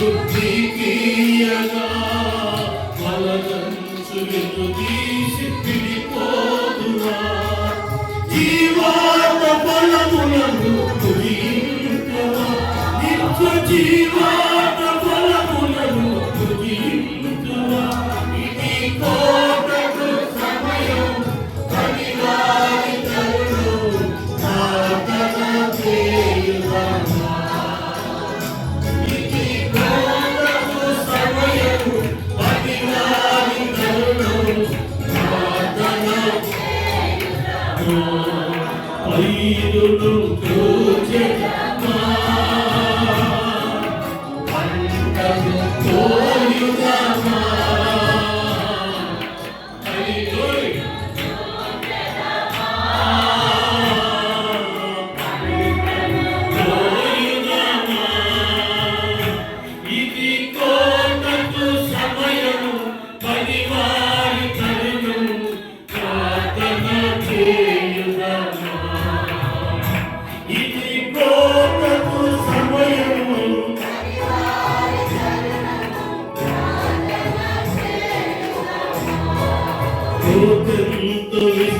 బుద్ధి బుద్ధికీయగా బలదంచు నిన్ను కోటంత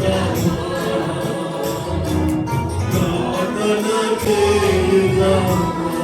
Thank you.